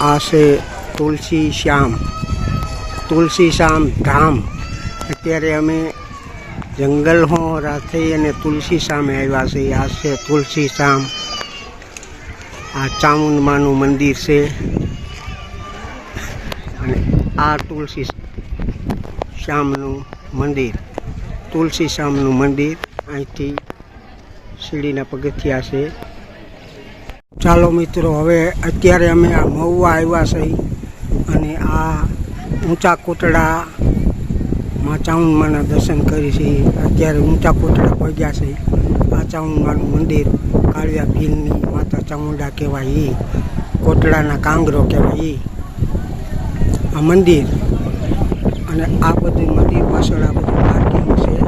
આ છે તુલસી શ્યામ તુલસી શ્યામ ધામ. અત્યારે અમે જંગલ હો રાતે અને તુલસી સામે આવ્યા છે. આ છે તુલસી શામ આ ચામુંડમાનું મંદિર છે. અને આ તુલસી શ્યામનું મંદિર. તુલસી શ્યામનું મંદિર અહીંથી શીડીના પગથિયા છે. ચાલો મિત્રો, હવે અત્યારે અમે આ મહુવા આવ્યા છે અને આ ઊંચા કોટડામાં ચામુંડમાના દર્શન કરી છે. અત્યારે ઊંચા કોટડા પહોંચ્યા છે. આ ચામુંડમાનું મંદિર કાળિયા ભીલની માતા ચામુંડા કહેવાય એ. કોટડાના કાંગરો કહેવાય એ. આ મંદિર અને આ બધું મંદિર પાછળ આ બધું પાર્કિંગ છે.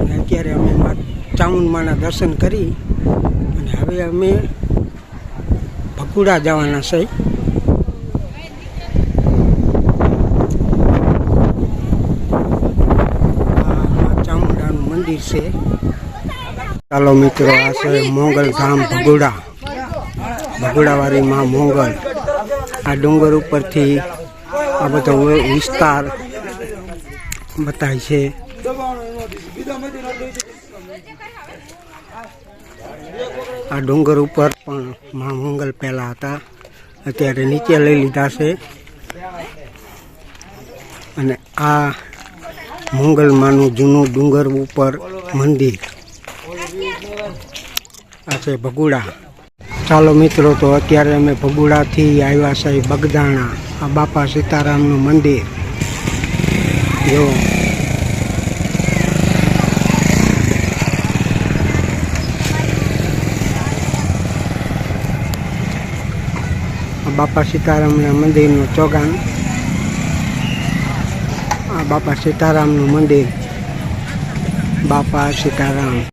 અને અત્યારે અમે મા ચામુંડમાના દર્શન કરી અને હવે અમે ભકુડા જવાના છે. ચામુંડાનું મંદિર છે. ચાલો મિત્રો, આ છે મોગલ ધામ ભગુડા. ભગુડાવાળી માં મોગલ. આ ડુંગર ઉપરથી આ બધો વિસ્તાર બતાય છે. આ ડુંગર ઉપર પણ મા મંગલ પહેલા હતા. અત્યારે નીચે લઈ લીધા છે. અને આ મંગલમાંનું જૂનું ડુંગર ઉપર મંદિર. આ છે ભગુડા. ચાલો મિત્રો, તો અત્યારે અમે ભગુડાથી આવ્યા છે બગદાણા. આ બાપા સીતારામનું મંદિર. જો બાપા સીતારામના મંદિરનું ચોગાન આ બાપા સીતારામનું મંદિર બાપા સીતારામ